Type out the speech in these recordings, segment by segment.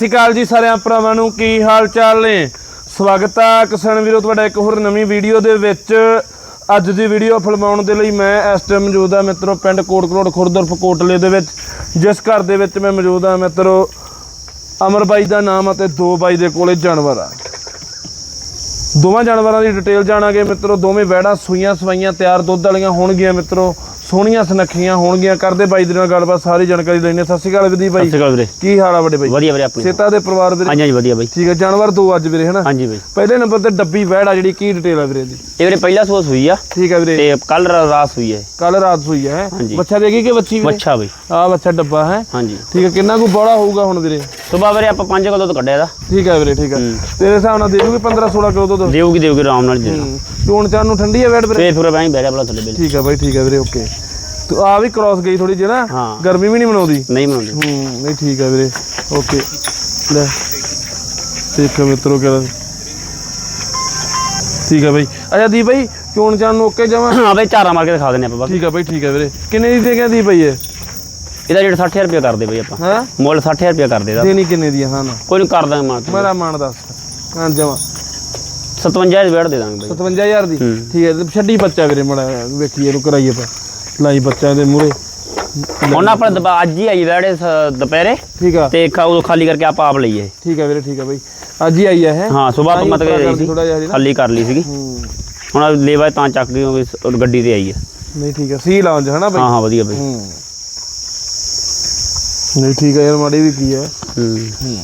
ਸਤਿ ਸ਼੍ਰੀ ਅਕਾਲ ਜੀ ਸਾਰਿਆਂ ਭਰਾਵਾਂ ਨੂੰ, ਕੀ ਹਾਲ ਚਾਲ ਨੇ? ਸਵਾਗਤ ਆ ਕਿਸਾਨ ਵੀਰੋ, ਤੁਹਾਡਾ ਇੱਕ ਹੋਰ ਨਵੀਂ ਵੀਡੀਓ ਦੇ ਵਿੱਚ। ਅੱਜ ਦੀ ਵੀਡੀਓ ਫਿਲਮਾਉਣ ਦੇ ਲਈ ਮੈਂ ਇਸ ਟਾਈਮ ਮੌਜੂਦ ਹਾਂ ਮਿੱਤਰੋ, ਪਿੰਡ ਕੋਟਕਲੋੜ ਖੁਰਦਰਫ ਕੋਟਲੇ ਦੇ ਵਿੱਚ। ਜਿਸ ਘਰ ਦੇ ਵਿੱਚ ਮੈਂ ਮੌਜੂਦ ਹਾਂ ਮਿੱਤਰੋ, ਅਮਰ ਬਾਈ ਦਾ ਨਾਮ ਅਤੇ ਦੋ ਬਾਈ ਦੇ ਕੋਲੇ ਜਾਨਵਰ ਆ। ਦੋਵਾਂ ਜਾਨਵਰਾਂ ਦੀ ਡਿਟੇਲ ਜਾਣਾਂਗੇ ਮਿੱਤਰੋ, ਦੋਵੇਂ ਵੈੜਾਂ ਸੂਈਆਂ ਸਵਾਈਆਂ ਤਿਆਰ ਦੁੱਧ ਵਾਲੀਆਂ ਹੋਣਗੀਆਂ ਮਿੱਤਰੋ। ਸੋਹਣੀਆਂ ਸੁਨੱਖੀਆਂ ਹੋਣਗੀਆਂ। ਕਰਦੇ ਬਾਈ ਦੇ ਨਾਲ ਗੱਲਬਾਤ ਸਾਰੀ ਜਾਣਕਾਰੀ ਲੈਣੇ ਸਤਿ ਸ਼੍ਰੀ ਅਕਾਲ ਵਿਦੀ ਸਤਿ ਸ਼੍ਰੀ ਅਕਾਲ ਵੀਰੇ। ਕੀ ਹਾਲ ਆ ਵੱਡੇ ਬਾਈ? ਵਧੀਆ ਵੀਰੇ ਆਪਣੀ। ਸੇਤਾ ਦੇ ਪਰਿਵਾਰ ਵੀਰੇ? ਹਾਂਜੀ ਹਾਂਜੀ ਵਧੀਆ ਬਾਈ। ਠੀਕ ਹੈ ਜਾਨਵਰ ਦੋ ਅੱਜ ਵੀਰੇ ਹਨਾ? ਹਾਂਜੀ ਬਾਈ। ਪਹਿਲੇ ਨੰਬਰ ਤੇ ਡੱਬੀ ਵੈੜ ਆ ਜਿਹੜੀ ਕੀ ਡਿਟੇਲ ਆ ਵੀਰੇ ਦੀ ਇਹ ਵੀਰੇ ਪਹਿਲਾ ਸੂਆ ਸੂਈ ਆ। ਠੀਕ ਹੈ ਵੀਰੇ। ਤੇ ਕੱਲ ਰਾਤ ਸੂਈ ਹੈ ਕੱਲ ਰਾਤ ਸੂਈ ਹੈ। ਬੱਚਾ ਦੇਗੀ ਕਿ ਬੱਚੀ ਵੀਰੇ? ਮੱਛਾ ਬਾਈ। ਆ ਬੱਚਾ ਡੱਬਾ ਹੈ? ਹਾਂਜੀ। ਠੀਕ ਹੈ ਕਿੰਨਾ ਕੁ ਬੋੜਾ ਹੋਊਗਾ ਹੁਣ ਵੀਰੇ? ਸਵੇਰ ਵੀਰੇ ਆਪਾਂ 5 ਕਿਲੋ ਤੋਂ ਕੱਢਿਆ ਇਹਦਾ। ਠੀਕ ਹੈ ਵੀਰੇ ਠੀਕ ਹੈ ਹੂੰ। ਤੇਰੇ ਹਿਸਾਬ ਨਾਲ ਦੇ ਦੂਗੀ 15 16 ਕਿਲੋ ਦੁੱਧ? ਦੇਊਗੀ ਦੇਊਗੀ ਆਰਾਮ ਨਾਲ ਦੇਣਾ ਚੋਣ ਚਾਣ ਨੂੰ ਠੰਡੀ ਹੈ ਵੈੜ ਵੀਰੇ? ਫੇਰ ਫਿਰ ਬੈਂ ਬੈਠਾ ਬਲਾ ਥੱਲੇ ਬਿਲ ਠੀਕ ਹੈ ਬਾਈ ਠੀਕ ਹੈ ਵੀਰੇ ਓਕੇ। ਤੂੰ ਆ ਵੀ ਕ੍ਰਾਸ ਗਈ ਥੋੜੀ ਜਿਹੀ ਨਾ ਹਾਂ। ਗਰਮੀ ਵੀ ਨਹੀਂ ਮਨਾਉਂਦੀ। ਨਹੀਂ ਬਣਾਉਂਦੇ ਹੂੰ ਨਹੀਂ ਠੀਕ ਹੈ ਵੀਰੇ। ਓਕੇ। ਲੈ। ਠੀਕ ਹੈ ਮਿੱਤਰੋ ਕਿਹੜਾ। ਠੀਕ ਹੈ ਬਾਈ। ਅੱਛਾ ਦੀ ਬਾਈ ਚੋਣ ਚਾਣ ਨੂੰ ਓਕੇ ਜਾਵਾਂ ਆ ਬਈ ਚਾਰਾ ਮਾਰ ਕੇ ਦਿਖਾ ਦਿੰਨੇ ਆਪਾਂ ਬਾਕੀ। ਠੀਕ ਹੈ ਬਾਈ ਠੀਕ ਹੈ ਵੀਰੇ। ਕਿੰਨੇ ਦੀ ਦੇ ਗਿਆ ਦੀ ਬਾਈ ਇਹ? ਇਹਦਾ ਰੇਟ 60000 ਰੁਪਏ ਕਰਦੇ ਬਾਈ ਆਪਾਂ। ਹਾਂ? ਮੁੱਲ 60000 ਰੁਪਏ ਕਰਦੇ ਇਹਦਾ। ਦੇਣੀ ਕਿੰਨੇ ਦੀ ਆ? ਹਾਂ ਨਾ। ਕੋਈ ਨਹੀਂ ਕਰ ਦਾਂਗੇ ਮਾਰ ਮੇਰਾ ਮਾਨ ਦੱਸ। ਹਾਂ ਜਮਾ। 57000 ਦੀ ਵੇੜ ਦੇ ਦਾਂਗੇ ਬਾਈ। 57000 ਦੀ? ਹੂੰ। ਠੀਕ ਹੈ ਤੇ ਛੱਡੀ ਬੱਚਾ ਵੀਰੇ ਮੜਾ ਵੇਖੀਏ ਇਹਨੂੰ ਕਰਾਈਏ ਪਾ ਲਾਈ ਬੱਚਾ ਦੇ ਮੂਰੇ ਹੁਣ ਆਪਾਂ ਦਬਾ ਅੱਜ ਹੀ ਆਈ ਵੇੜੇ ਦੁਪਹਿਰੇ। ਠੀਕ ਆ। ਤੇ ਖਾ ਉਹ ਖਾਲੀ ਕਰਕੇ ਆਪਾਂ ਆਪ ਲਈਏ ਠੀਕ ਆ ਵੀਰੇ ਠੀਕ ਆ ਬਾਈ। ਅੱਜ ਹੀ ਆਈ ਆ ਹੈ। ਹਾਂ ਸਵੇਰ ਆਪਾਂ ਮਤ ਗਈ ਸੀ। ਥੋੜਾ ਜਿਹਾ ਹਜੇ ਨਾ। ਖਾਲੀ ਕਰ ਲਈ ਸੀਗੀ। ਹੂੰ। ਹੁਣ ਆਹ ਲੇਵਾ ਤਾਂ ਚੱਕ ਗਈ ਉਹ ਵੀ ਸ- ਗੱਡੀ ਤੇ ਆਈ ਹੈ ਨਹੀਂ ਠੀਕ ਆ। ਸੀ ਲਾਉਂਜ ਹਨਾ ਬਾਈ? ਹਾਂ ਹਾਂ ਵਧੀਆ ਬਾਈ। ਹੂੰ। ਨਹੀਂ ਠੀਕ ਆ ਯਾਰ ਮਾੜੀ ਵੀ ਕੀ ਹੈ। ਹੂੰ।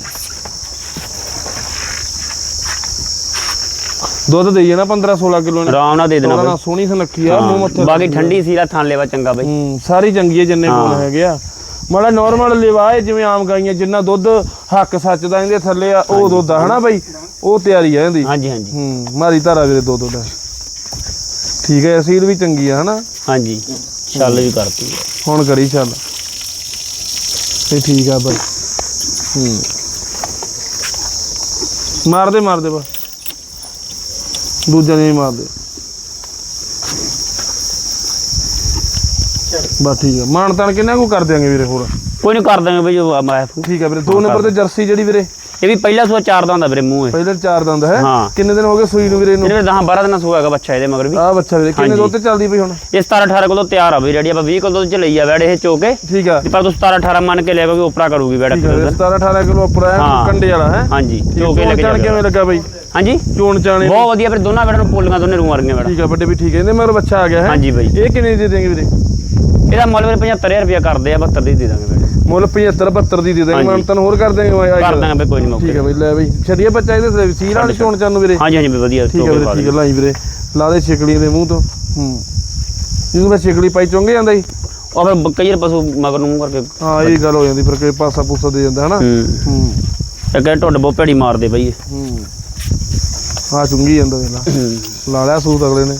ਦੁੱਧ ਦੇਈਏ ਨਾ 15 16 ਕਿਲੋ ਨੇ। ਆਰਾਮ ਨਾਲ ਦੇ ਦੇਣਾ ਬਾਈ। ਸੋਹਣੀ ਸੁਨੱਖੀ ਆ ਮੂੰਹ ਮੱਥੇ ਬਾਕੀ ਠੰਡੀ ਸੀ ਦਾ ਥਾਂ ਲੈਵਾ ਚੰਗਾ ਬਾਈ। ਹੂੰ ਸਾਰੀ ਚੰਗੀ ਹੈ ਜਿੰਨੇ ਕੋਲ ਹਾਂ। ਹੈਗੇ ਆ। ਮਾੜਾ ਨਾਰਮਲ ਲਿਵਾਏ ਜਿਵੇਂ ਆਮ ਗਾਈਆਂ ਜਿੰਨਾ ਦੁੱਧ ਹੱਕ ਸੱਚ ਦਾ ਇਹਦੇ ਥੱਲੇ ਆ ਉਹ ਦੁੱਧ ਆ ਹਨਾ ਬਾਈ? ਉਹ ਤਿਆਰੀ ਆ ਇਹਦੀ। ਹਾਂਜੀ ਹਾਂਜੀ। ਹੂੰ ਮਾਰੀ ਧਾਰਾ ਵੀਰੇ ਦੋ ਦੋ ਦਾ। ਠੀਕ ਹੈ ਅਸੀਲ ਵੀ ਚੰਗੀ ਆ ਹਨਾ? ਹਾਂਜੀ ਚੱਲ ਵੀ ਕਰਤੀ। ਹੁਣ ਕਰੀ ਚੱਲ। ਇਹ ਠੀਕ ਆ ਬਾਈ। ਹੂੰ। ਮਾਰਦੇ ਮਾਰਦੇ ਬਸ। ਦੂਜਾ ਨਹੀਂ ਮਾਰਦੇ। ਬਸ ਠੀਕ ਮਾਨ ਤਾਨ ਕਿੰਨਾ ਕੁ ਕਰ ਦਿਆਂਗੇ ਵੀਰੇ ਹੋਰ? ਕੋਈ ਨਹੀਂ ਕਰ ਦਾਂਗੇ ਬਾਈ ਜੋ ਮੈਂ ਠੀਕ ਆ ਵੀਰੇ ਦੋ ਨੰਬਰ ਤੇ ਜਰਸੀ ਜਿਹੜੀ ਵੀਰੇ? ਇਹ ਵੀ ਪਹਿਲਾ ਸੋ ਚਾਰ ਦਾ ਹੁੰਦਾ ਵੀਰੇ ਮੂੰਹ ਇਹ। ਪਹਿਲੇ ਚਾਰ ਦੰਦ ਹੈ? ਹਾਂ। ਕਿੰਨੇ ਦਿਨ ਹੋ ਗਏ ਸੂਈ ਨੂੰ ਵੀਰੇ ਇਹਨੂੰ? ਇਹਦੇ ਵਿੱਚ 10 12 ਦਿਨਾਂ ਸੂਆ ਹੈਗਾ ਬੱਚਾ ਇਹਦੇ ਮਗਰ ਵੀ। ਆ ਬੱਚਾ ਵੀਰੇ ਕਿੰਨੇ ਹਾਂਜੀ। ਦੁੱਧ ਤੇ ਚੱਲਦੀ ਪਈ ਹੁਣ? ਇਹ 17 18 ਕਿਲੋ ਤਿਆਰ ਆ ਬਈ ਰੈਡੀ ਆਪਾਂ 20 ਕਿਲੋ ਚ ਲਈ ਆ ਵੈੜ ਇਹ ਚੋਕੇ। ਠੀਕ ਆ। ਪਰ ਤੂੰ 17 18 ਮੰਨ ਕੇ ਲੈ ਕੇ ਉਪਰਾ ਕਰੂਗੀ ਵੈੜ ਠੀਕ ਆ ਵੀਰੇ 17 18 ਕਿਲੋ ਉੱਪਰ ਹਾਂ। ਕੰਡੇ ਵਾਲਾ ਹੈ? ਹਾਂਜੀ ਚੋਕੇ ਚੋਣ ਲੈ ਕੇ ਚਾਣ ਜਾਊਗਾ। ਕਿਵੇਂ ਲੱਗਾ ਬਾਈ? ਹਾਂਜੀ? ਚੋਣ ਚਾਣੇ ਬਹੁਤ ਵਧੀਆ ਫਿਰ ਦੋਨਾਂ ਵੈੜਾਂ ਨੂੰ ਪੋਲੀਆਂ ਦੋਨੇ ਰੂ ਵਰਗੀਆਂ ਵੈੜਾਂ। ਠੀਕ ਆ ਵੱਡੇ ਵੀ ਠੀਕ ਹੈ ਇਹਦੇ ਮਗਰ ਬੱਚਾ ਆ ਗਿਆ ਹੈ? ਹਾਂਜੀ ਬਾਈ। ਇਹ ਕਿੰਨੇ ਦੀ ਦੇ ਦੇਂਗੇ ਵੀਰੇ? ਇਹਦਾ ਮੁੱਲ ਵੀਰੇ 75000 ਰੁਪਏ ਕਰਦੇ ਆ 72 ਦੀ ਦੇ ਦਾਂਗੇ ਵੈੜ ਮੁੱਲ 75 72 ਦੀ ਦੇ ਦੇਂਗੇ ਹਾਂਜੀ। ਮੈਂ ਤੈਨੂੰ ਹੋਰ ਕਰ ਦੇਂਗੇ ਮੈਂ ਕਰ ਦਾਂਗੇ ਬਈ ਕੋਈ ਨਹੀਂ ਠੀਕ ਮੌਕੇ ਹੈ ਬਈ ਲੈ ਬਈ। ਛੱਡੀਏ ਬੱਚਾ ਇਹਦੇ ਤੇ ਸੀਲ ਵਾਲੀ ਚੋਣ ਚਾਣ ਨੂੰ ਵੀਰੇ। ਹਾਂਜੀ ਹਾਂਜੀ ਬਈ ਵਧੀਆ ਠੀਕ ਹੈ ਵੀਰੇ ਠੀਕ ਹੈ ਲਾਈ ਵੀਰੇ। ਲਾ ਦੇ ਛਿਕਲੀ ਦੇ ਮੂੰਹ ਤੋਂ। ਹੂੰ। ਜਿਹਨੂੰ ਮੈਂ ਛਿਕਲੀ ਪਾਈ ਚੁੰਗੇ ਜਾਂਦਾ ਜੀ ਉਹ ਫਿਰ ਬ- ਕਈ ਵਾਰ ਪਸ਼ੂ ਮਗਰ ਨੂੰ ਮੂੰਹ ਕਰਕੇ ਹਾਂ ਇਹ ਗੱਲ ਹੋ ਜਾਂਦੀ ਫਿਰ ਕੋਈ ਪਾਸਾ ਪੂਸਾ ਦੇ ਜਾਂਦਾ ਹਨਾ? ਹੂੰ। ਹੂੰ। ਇਹ ਕਹਿੰਦੇ ਢੁੱਡ ਬਹੁਤ ਭੈੜੀ ਮਾਰਦੇ ਬਈ ਇਹ। ਹੂੰ। ਆ ਚੁੰਗੀ ਜਾਂਦਾ ਵੇਲਾ ਲਾ। ਲਿਆ ਸੂਤ ਅਗਲੇ ਨੇ।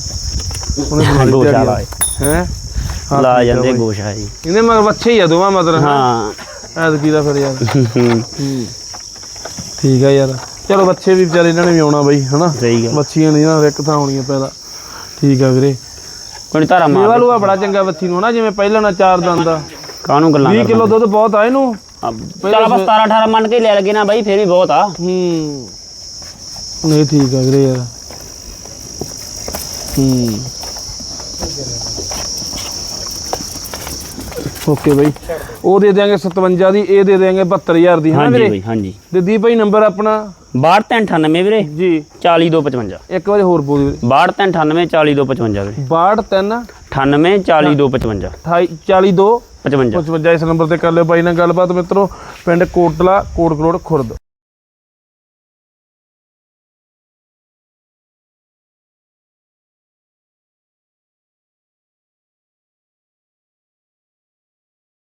ਉਹਨੇ ਬਣਾ ਗੋਸ਼ਾ ਤਿਆਰੀ ਲਾਏ ਹੈ? ਲਾ ਜਾਂਦੇ ਗੋਸ਼ਾ ਜੀ। ਇਹਨੇ ਮਗਰ ਬੱਚੇ ਹੀ ਆ ਦੋਵਾਂ ਮਤਲਬ ਹਾਂ? ਐਤਕੀ ਦਾ ਫਿਰ ਯਾਰ। ਠੀਕ ਆ ਯਾਰ। ਚਲੋ ਬੱਚੇ ਵੀ ਵਿਚਾਰੇ ਇਹਨਾਂ ਨੇ ਵੀ ਆਉਣਾ ਬਈ ਹਨਾ? ਸਹੀ ਗੱਲ। ਬੱਚੀਆਂ ਨਹੀਂ ਨਾ ਇੱਕ ਥਾਂ ਹੋਣੀਆਂ ਪੈਦਾ ਠੀਕ ਆ ਵੀਰੇ। ਕੋਈ ਨੀ ਧਾਰਾ ਮਾਰ ਲੂਆ ਬੜਾ ਚੰਗਾ ਬੱਚੀ ਨੂੰ ਨਾ ਜਿਵੇਂ ਪਹਿਲਾਂ ਨਾ ਚਾਰ ਦੰਦ ਆ ਕਾਹਨੂੰ ਗੱਲਾਂ 20 ਕਿਲੋ ਦੁੱਧ ਬਹੁਤ ਆ ਇਹਨੂੰ। ਚਲ ਆਪਾਂ 17 18 ਮੰਨ ਕੇ ਲੈ ਲਗੇ ਨਾ ਬਾਈ ਫੇਰ ਵੀ ਬਹੁਤ ਆ। ਹੂੰ। ਨਹੀਂ ਠੀਕ ਆ ਵੀਰੇ ਯਾਰ। ਹੂੰ। ਓਕੇ ਬਈ। ਉਹ ਦੇ ਦਿਆਂਗੇ 57 ਦੀ ਇਹ ਦੇ ਦਿਆਂਗੇ 72000 ਦੀ ਹਾਂ ਹਾਂਜੀ ਵੀਰੇ? ਬਾਈ ਹਾਂਜੀ। ਤੇ ਦੀ ਭਾਈ ਨੰਬਰ ਆਪਣਾ? 6298 ਵੀਰੇ। ਜੀ। 40255 ਇੱਕ ਵਾਰੀ ਹੋਰ ਬੋਲ ਵੀਰੇ। 6298 40255 ਵੀਰੇ 62 98 40255 42 55 55 ਇਸ ਨੰਬਰ ਤੇ ਕਰ ਲਿਓ ਬਾਈ ਨਾਲ ਗੱਲਬਾਤ ਮਿੱਤਰੋ। ਪਿੰਡ ਕੋਟਲਾ ਕੋਟ ਕਰੋੜ ਖੁਰਦ।